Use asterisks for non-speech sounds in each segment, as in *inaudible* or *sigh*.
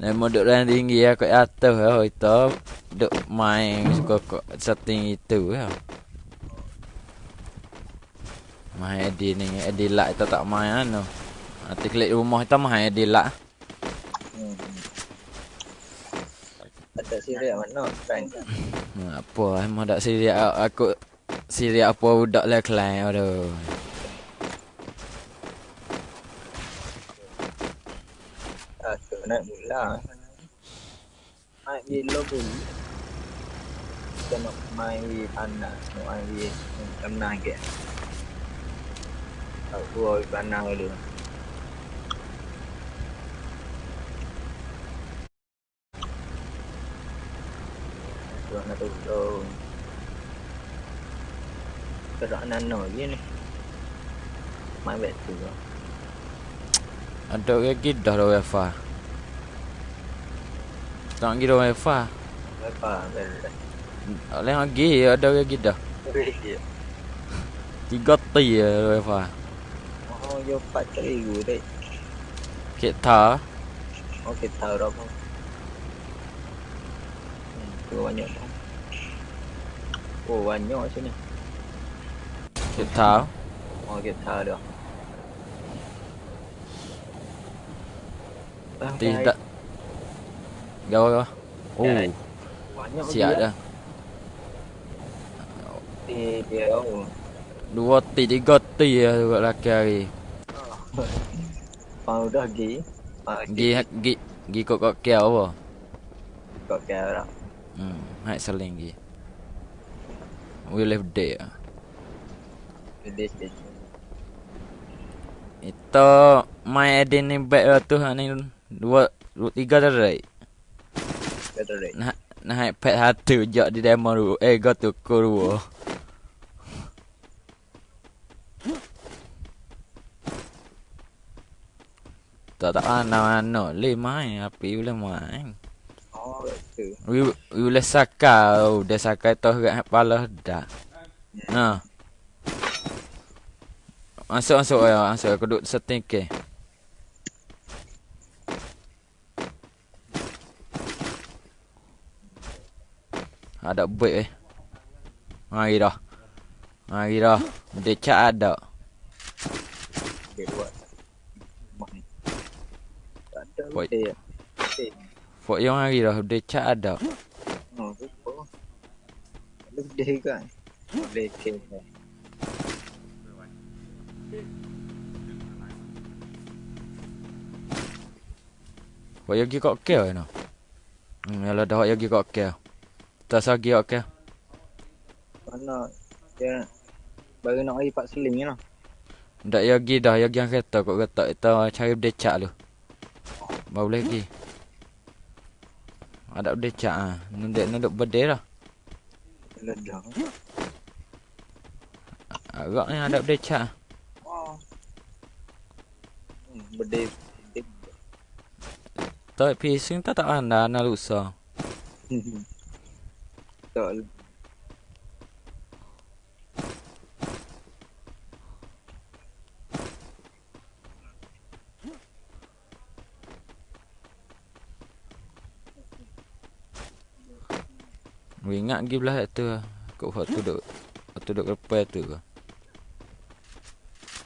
Nah, mau duduk yang tinggi ya, kat atas ya, oh, itu duduk main suka kok setting itu ya. Main Edi ni, Edi lah itu tak main anu. Nanti klik rumah kita main Edi lah. Hmm. Ada siri mana? Friend. Hmm, apa, emang tak siri aku siri apa budak lah klien aduh. Aku nak mula. Main di lobby. Kita nak main di tanah, nak main di tanah ke. Aku buat di tanah dulu. Tuan nak tolong. Kerak nano je ni. Main betul. Ada lagi dah dah wifi. Tak lagi dah wifi. Apa? Betul. Oleh lagi ada lagi dah. Tiga T ya wifi. Oh, yo 4000 dek. Kita Oh, kita dah apa. Hmm, banyak. Oh, banyak sini. kita Oh, kita dah. Ah, tidak. Gawa gawa. Oh, Banyak siap dah. Dia, dia, oh. Dua T, tiga T ya buat laki hari. Mau dah gi. Ah, Gi gi gi kok kok kia apa? Kau kira dah. Hmm, hai seling gi. We live day. Sedih. Itu my edit ni back lah tu ni dua dua tiga dah right. Betul dek. Nah nah pet satu jok di demo dulu. Eh go tu kuru. Tak tak mana mana le main api boleh main. Oh, betul. We we boleh saka udah saka tu kat kepala dah. Nah. Masuk masuk ya, masuk aku duduk setting ke. Ada baik eh. Mari dah. Mari dah. Ada. Dia ada. Dia. Dia. Fok yang mari dah. Ada. Oh, lupa. Lebih kan? Boleh. Fok yang pergi kat kel no. Hmm, yalah dah yang pergi kat kel. Tak sagi kat kel. Mana dia baru nak pergi Pak Seling ni lah. Ndak yang pergi dah. Pergi yang kereta kok kata. Kita cari decak lu. Baru boleh pergi. Ada decak ah. Nunduk nunduk berdeh lah. Ledak. Agaknya ada decak. Oh. Hmm, berdeh. berdeh. Tak pising tak tak anda nak lusa. Tak. Aku ingat pergi belah tu. Kau waktu duduk. Waktu duduk repair tu.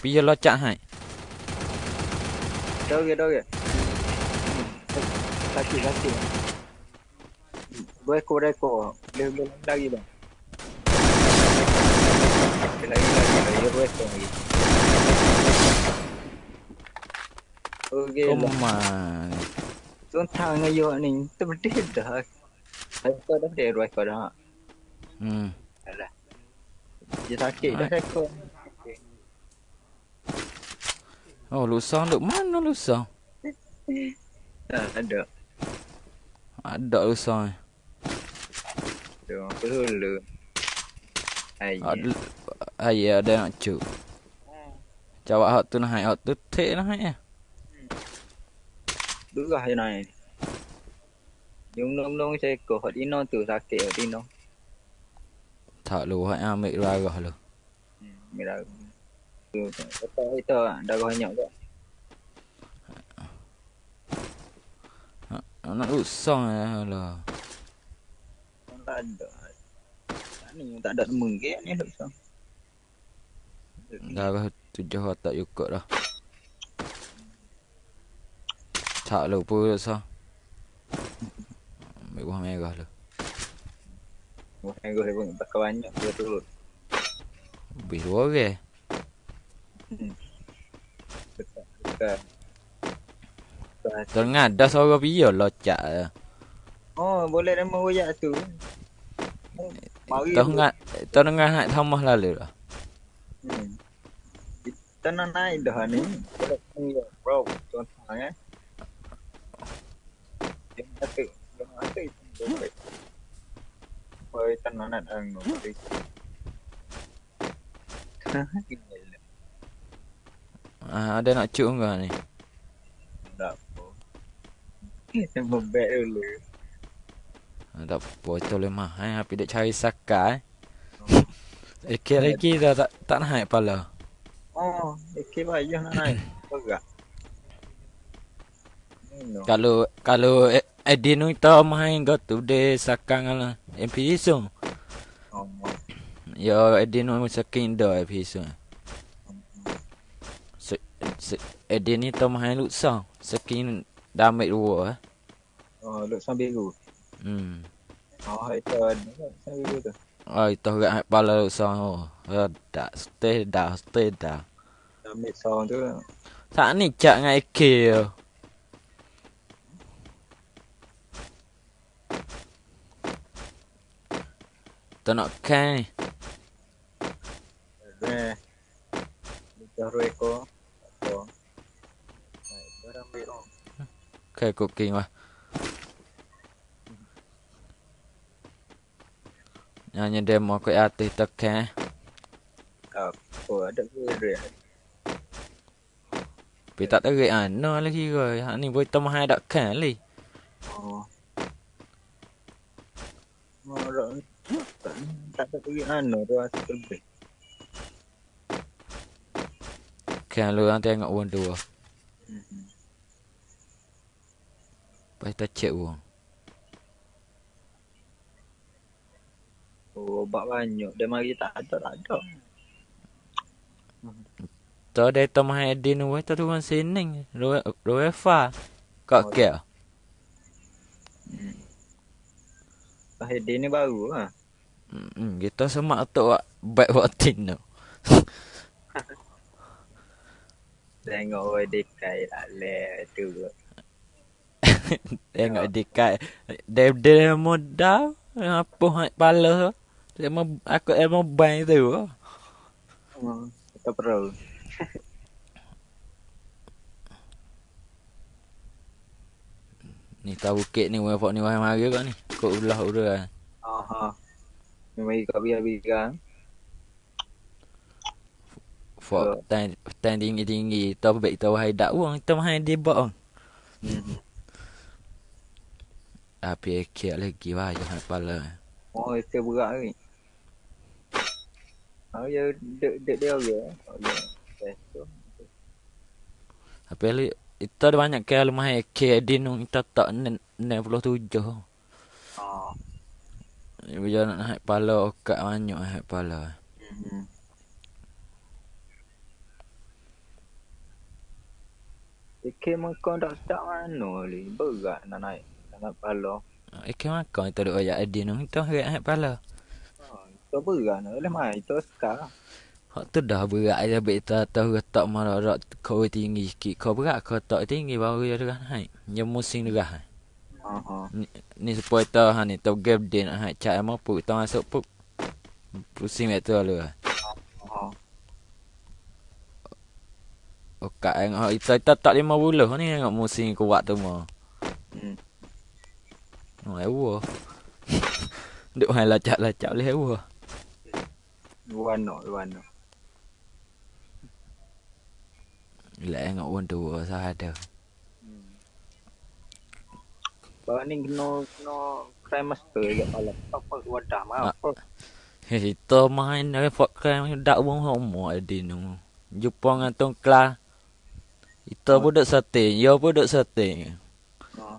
Pergi locak hai. Dah ke, dah ke. Kaki, kaki. Dua ekor, dua ekor. Boleh, boleh lagi bang. Lagi, lagi, lagi. Dua ekor lagi. Okey Kau lah. mana? Tuan tang you ni. Terbedih dah. Ekor dah dia dua ekor dah. Hmm. Alah. Dia sakit dah ekor. Oh lusa duk mana lusa? *laughs* Tak ada. Ada Đường cứ hư lường Ai Ai ở đây là chữ. Chào bạn họ tôi là hải họ tôi thế nó hay Đúng rồi này. Dùng lúc nông sẽ cổ họ đi non từ ra kể đi non Thả lù hãy à mẹ ra gọi lù. Ừ, mẹ ra Từ bắt tay tờ đã gọi ừ, nhậu rồi nó đủ xong là Tak ada. Tak ni tak ada temen ke ni tak usah. Dah tujuh otak yukut dah. Tak lupa sah. Ambil buah merah lah. Bukan gue pun pakai banyak dia turut. Lebih dua orang. Dekat dekat. Dekat. Tengah dah suara biar locak. Oh, boleh nama royak tu. Mari. Tengah tengah nak tambah lalu lah. Hmm. Kita nak naik dah ni. Boleh tunggu, Bro, contoh kan. Yang kata, yang kata itu boleh. Boleh tanah nak anu. Ah, ada nak cuk enggak ni? Tak apa. Kita bebek dulu. Ah, tak apa, itu lemah eh. Tapi dia cari saka eh. *laughs* Ikit lagi dah tak, tak naik pala. Oh, ikut baju nak naik. Berat. No. Kalau kalau E- Eddie nu tahu main go tu de sakang lah. MP so. Oh, Ya Eddie nu saking do MP so. Se, se, Eddie ni tahu main lu sang. Saking damai dua eh. oh, sambil biru. Hmm. Oh, itu ada sambil biru tu. Oh, itu gak pala lu sang oh. Dah stay dah stay dah. Ambil sound tu. Tak ni cak dengan AK yo. Tak nak kan ni. Eh. Lucah Rueko. Apa. Nah, itu dah ambil oh. Okay, cooking lah. Nyanyi demo ke atas tekan. Apa, ada kira. Tapi tak terik ah. No lagi ke. Hak ni boleh tambah ada kan li. Oh. Tak, tak, tak ada kira anu tu lebih. Kan lu orang tengok dua. Mhm. Lepas kita cek pun. Oh, obat banyak. Dia mari tak ada, tak ada. Tu ada tambah Edin tu. Tu turun sini. Roefa. Kak Oh. ke? Hmm. Lahir dia ni baru lah. Hmm, kita semak tu wak baik wak tin tu. *laughs* Tengok orang dekai tak leh tu. *laughs* Tengok dekat. Dia dia modal. Apa hak pala tu. Dia mau aku emang bank tu. Hmm. Kita perlu. Ni tahu kek ni wafak ni wahai mari kau ni. Kau ulah udah. Aha. Ni mari kat biar-biar. Fok tan tan tinggi-tinggi. Tahu baik tahu hai dak wang. Kita mahai dia bak. Hmm. Api kek lagi wah jangan pala. Oh, itu berat ni. Oh, ya, dek dek dia ke? Okay, tu. Tapi li itu ada banyak ke lemah kek di nu kita tak 67. Ah. Bila nak naik pala okat banyak naik pala. Hmm. Fikir mereka tak sedap mana ni. Berat nak naik. Nak pala. Eh ke makan itu duk ayat di nu kita naik naik pala. Oh, itu berat nak. Oleh mai itu sekarang. Hak tu dah berat aja bet tak tahu tak mana rak kau tinggi sikit. Kau berat kau tak tinggi baru dia dah naik. Yang musim dah. Aha. Ni, ni supaya tahu ha ni tahu gap dia nak naik cak mau puk tahu masuk puk. Pusing itu lalu. Aha. Okat tengok kita kita tak lima buluh ni tengok musim kuat tu mah. Hmm. Oh, ewa. Duk hai lacak-lacak boleh ewa. Wano, wano. Gila tengok pun dua sah ada. Hmm. Bawa ni kena kena crime master kat kepala. Apa wadah mah? Ah. Apa? Hei, kita main dari fort crime dak wong homo adi nu. Jumpa dengan tong kelas. Kita pun duk setting, yo pun duk setting. Ha.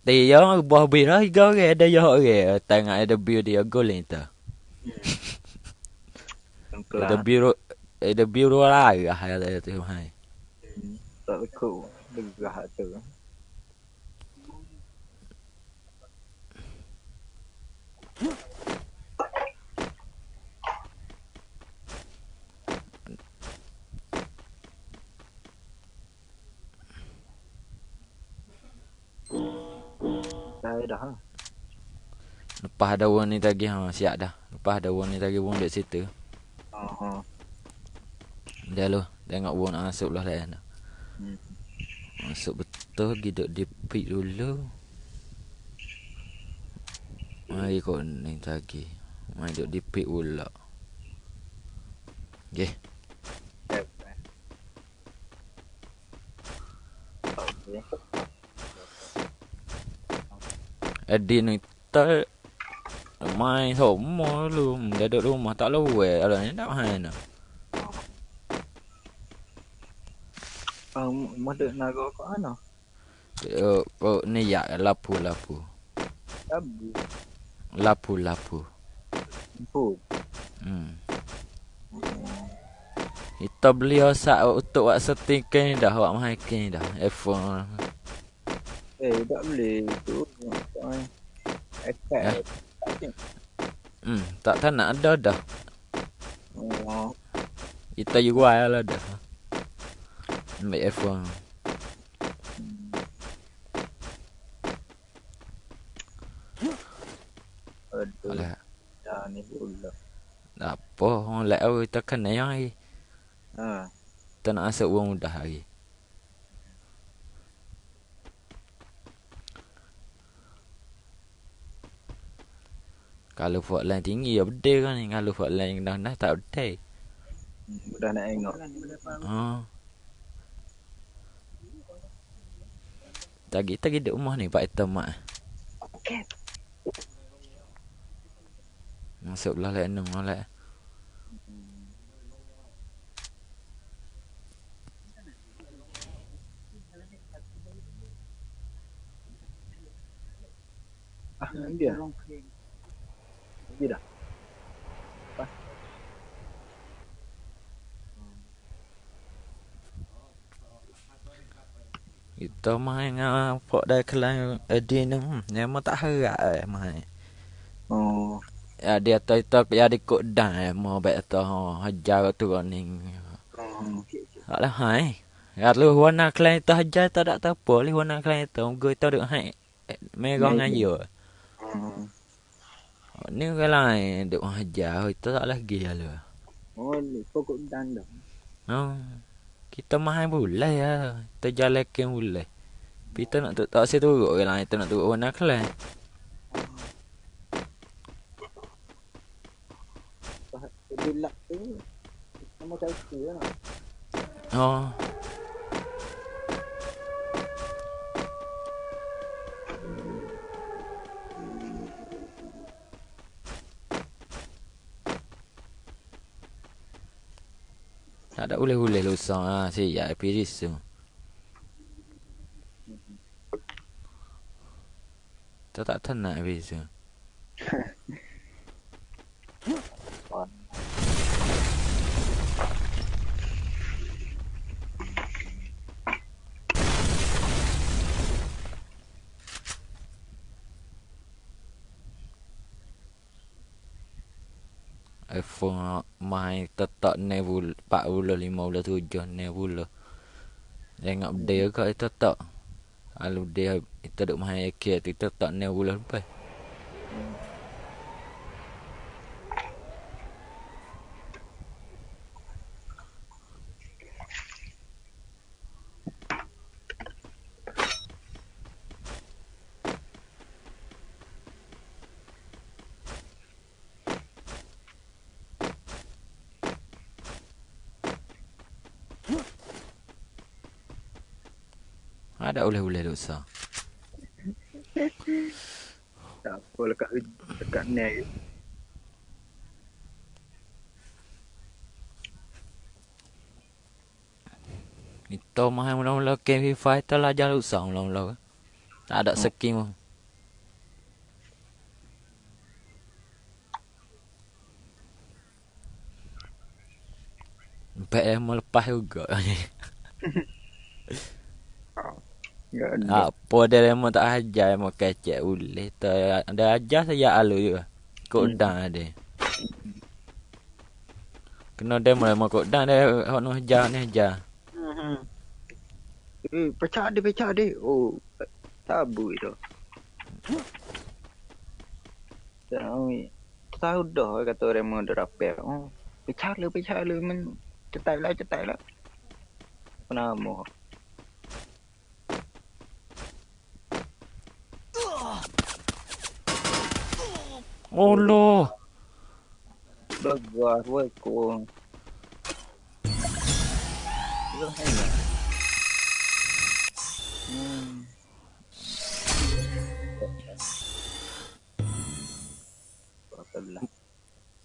ti yo buah bira higa ge ada yo ge tengah ada biru dia golin tu. Ada Kelas. biru ada biru lah ada tu hai. Tak lekuk. Degah tu. Dah dah. ha? Lepas ada orang ni tadi ha siap dah. Lepas ada orang ni tadi pun dek situ. Dah lu tengok orang nak masuk lah lain dah. Hmm. Masuk betul giduk di pit dulu. Mari kau ni tadi. Mari duduk di pit pula. Okay. Okey. Adi ni tak main semua lu duduk rumah tak luwe ada ni tak main Um, mada naga kat mana? Oh, oh ni ya lapu lapu. Tabu. Lapu lapu. Bu. Hmm. Kita beli osak untuk buat setting kan dah buat mahal kan dah. iPhone. Eh, tak boleh. Tu. Attack. Hmm, tak tahu nak ada dah. Oh. Kita jual lah dah. Ambil iPhone. Aduh. Alah. Dah ni pula. Tak apa, orang lain oh, kita kena yang hari. Ha. Kita nak masuk uang mudah hari. Kalau buat line tinggi ya bedil kan ni. Kalau buat line rendah tak bedil. Dah nak tengok. Ha. Tagi tagi duduk rumah ni Pak Ita Mak. Okey. Masuk belah lain nung lah. Ah, dia. Dia dah. Pok dah kelang Edi ni. Hmm, Dia mau tak harap eh main. Oh. Ya dia tu itu ya di kok dan eh mau baik tu ha hajar tu running. Oh. Alah hai. Ya lu warna kelang tu hajar tak ada tak apa li warna kelang tu. Gue tu duk hai. Merah dengan yo. Oh. Ni kalau duk hajar itu tak lagi ya lu. Oh, ni pokok dan dah. Oh. Kita main boleh ya. Kita jalan ke boleh. Kita nak tu tak saya turut ke lah. Kita nak turut warna kelang. Bilak tu. Nama satu lah. Oh. Tak ada boleh-boleh lusang ah si ya piris tu. Tak tak tenang piris tu. iPhone main tetap nebul 40 50 7 nebul. Tengok dia kat itu tak. Kalau dia itu duk main AK tu tetap nebul lepas. ada oleh-oleh dosa. *laughs* Tak apa lekat dekat ni. Ni to mahal mula-mula game Free Fire tu lah jalan usah mula-mula. Tak ada hmm. skin pun. Baik yang melepas juga ni. *laughs* Apa dia lima tak ajar mau kecek boleh. Tak ada ajar saya alu juga. Kok Hmm. dah ada. Kena dia mulai mau kok dah dia hok noh ajar ni ajar. Hmm. Eh, pecah dia, pecah dia. Oh, tabu itu. Tahu, tahu dah kata orang mau derapel. Oh, pecah le, pecah le, men cetai lah, cetai lah. Apa Oh loh. Bagus, weko. Hmm.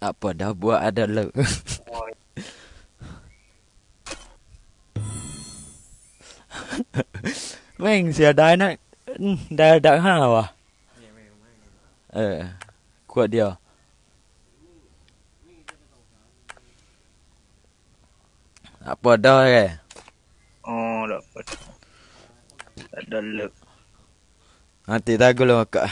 Apa dah buat ada le. Oh, Meng sia dah nak Hmm, dah dah ha wah. Eh. Kuat dia. Apa dah ke? oh dapat. Tak ada lek. Nanti tak gula kak.